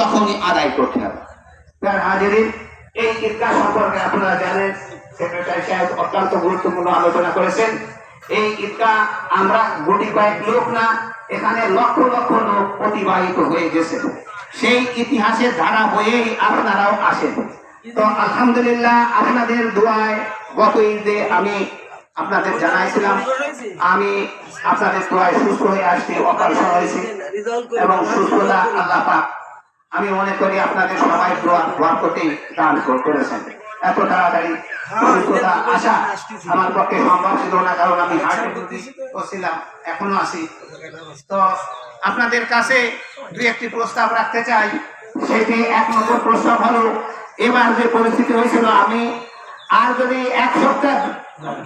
তখনই আদায় করতে হবে। এই ঈদগাহ সম্পর্কে আপনারা জানেন, সেক্রেটারি সাহেব অত্যন্ত গুরুত্বপূর্ণ আলোচনা করেছেন। এই ঈদগাহ আমরা গুটি কয়েক লোক না, এখানে লক্ষ লক্ষ লোক অতিবাহিত হয়ে গেছে। সেই ইতিহাসের ধারা আপনারাও আসেন। তো আলহামদুলিল্লাহ আপনাদের দোয়ায় গত ঈদে আমি আপনাদের জানাইছিলাম, আমি আপনাদের দোয়ায় সুস্থ হয়ে আসছি অপারেশন হয়েছি এবং সুস্থতা আল্লাহ পাক আমি মনে করি আপনাদের সবাই দোয়া করতেই দান করেছেন। এত তাড়াতাড়ি আসা আমার পক্ষে সম্ভব ছিল না, কারণ আমি এখনও তো আপনাদের কাছে দুই একটি প্রস্তাব রাখতে চাই, সেটি এক নম্বর প্রস্তাব হলো, এবার যে পরিস্থিতি হয়েছিল, আমি আর যদি এক সপ্তাহ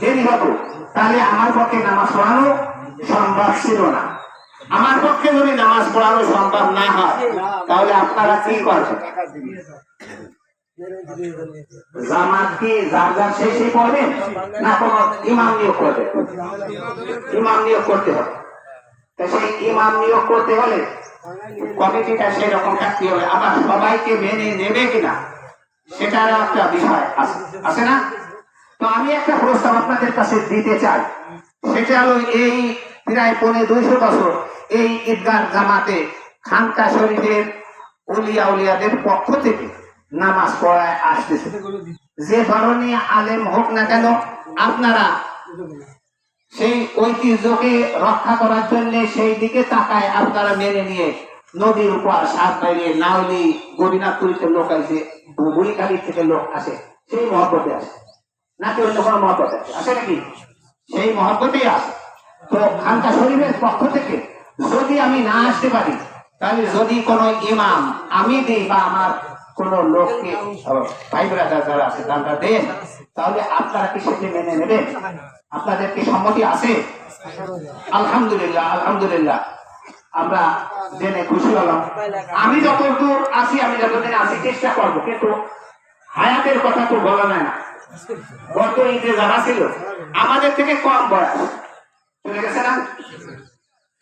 দেরি হতো, তাহলে আমার পক্ষে নামাজ পড়ানো সম্ভব ছিল না। আমার পক্ষে যদি নামাজ পড়ানো সম্ভব না হয়, তাহলে আপনারা কি করবেন? নিয়োগ করতে হলে আবার সবাইকে মেনে নেবে কিনা, সেটার একটা বিষয় আছে না? তো আমি একটা প্রস্তাব আপনাদের কাছে দিতে চাই। সেটা হলো এই প্রায় পৌনে দুইশো বছর এই ঈদগাহ জামাতে খানকা শরীফের উলিয়া উলিয়াদের পক্ষ থেকে নামাজ পড়ায় আসতেছে। যে ধরনের আলেম হোক না কেন, আপনারা সেই ঐতিহ্যকে রক্ষা করার জন্য সেই দিকে তাকায় আপনারা মেনে নিয়ে নদীর উপর সাত বাইরে নাওলি গোবিনাথপুরীতে লোক আসে বুড়িখালির থেকে লোক আসে, সেই মহব্বতে আসে। নাকি অন্য কোনো মহব্বতে আসে? আসে নাকি? সেই মহব্বতেই আসে। তো খানকা শরীফের পক্ষ থেকে যদি আমি না আসতে পারি, তাহলে যদি কোনো ইমাম আমি দিই বা আমার কোন লোককে, ভাই ব্রাদার যারা আছে, তারা দেন, তাহলে আপনারা কি সেটি মেনে নেবেন? আপনাদের কি সম্মতি আছে? আলহামদুলিল্লাহ আলহামদুলিল্লাহ। আমরা জেনে খুশি হলাম। আমি যতদূর আছি, আমি যতদিন আছি, চেষ্টা করব, কিন্তু হায়াতের কথা তো বলা যায় না। গত ঈদে যারা ছিল, আমাদের থেকে কম বয়স। চলে গেছে না?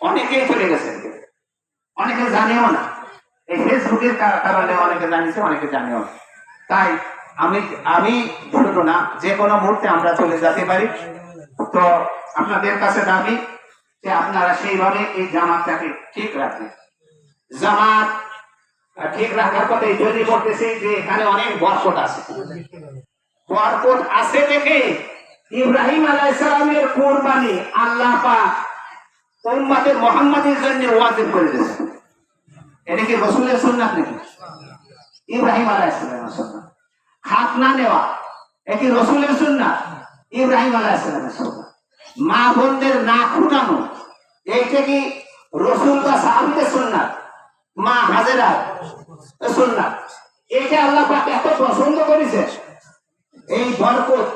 অনেকেই চলে গেছে। অনেকে জানেও না। এই ফেসবুকের কারণে অনেকে জানিছে, অনেকে জানেও না। তাই আমি আমি শুধু না, যে কোনো মুহূর্তে আমরা চলে যেতে পারি। তো আপনাদের কাছে দাবি যে আপনারা সেইভাবে এই জামাতটাকে ঠিক রাখবেন। জামাত ঠিক রাখার কথা এই জন্য বলতেছি যে এখানে অনেক বরকট আছে। বরকট আছে দেখে ইব্রাহিম আলাইসালামের কোরবানি আল্লাহ পাক মোহাম্মদের জন্য ওয়াজিব করে দিয়েছেন এটা কি রসুলের সুন্নাত নাকি? ইব্রাহিম আলাইসালামের হাত না নেওয়া, এটা কি রসুলের সুন্নাত ইব্রাহিম আলাইসালামের সুন্নাত মা বোনদের না খুটানো, এইটা কি রসুল বা সাহাবিদের সুন্নাত মা হাজেরা সুন্নাত এটা আল্লাহ পাক এত পছন্দ করেছে। এই বরকত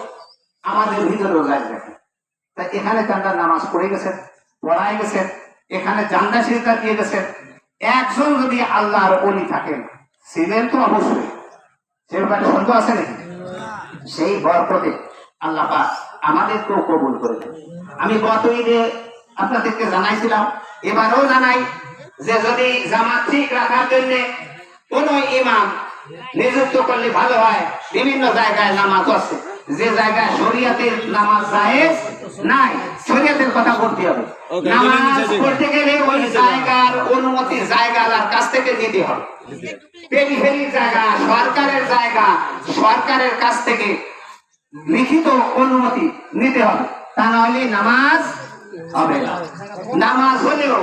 আমাদের ভিতরেও লাগবে তাই এখানে চান্দা নামাজ পড়ে গেছেন, পড়ায় গেছেন, এখানে জান্ডা সিজদা দিয়ে গেছেন। একজন যদি আল্লাহর অলি থাকেন ছিলেন তো অবশ্যই। সে ব্যাপারে সন্দেহ আছে নাকি? সেই বরকতে আল্লাহ পাক আমাদেরকেও কবুল করে। আমি গত ঈদে আপনাদেরকে জানাইছিলাম, এবারও জানাই যে যদি জামাত ঠিক রাখার জন্য কোন ইমাম নিযুক্ত করলে ভালো হয়। বিভিন্ন জায়গায় নামাজ আছে। যে জায়গায় শরিয়াতের নামাজ জায়েজ নাই শরিয়াতের কথা বলতে হবে। নামাজ পড়তে গেলে ওই জায়গার অনুমতি জায়গার কাছ থেকে নিতে হবে। পেরিফেরি জায়গা সরকারের জায়গা সরকারের কাছ থেকে লিখিত অনুমতি নিতে হবে। তা নাহলে নামাজ হবে না। নামাজ হলেও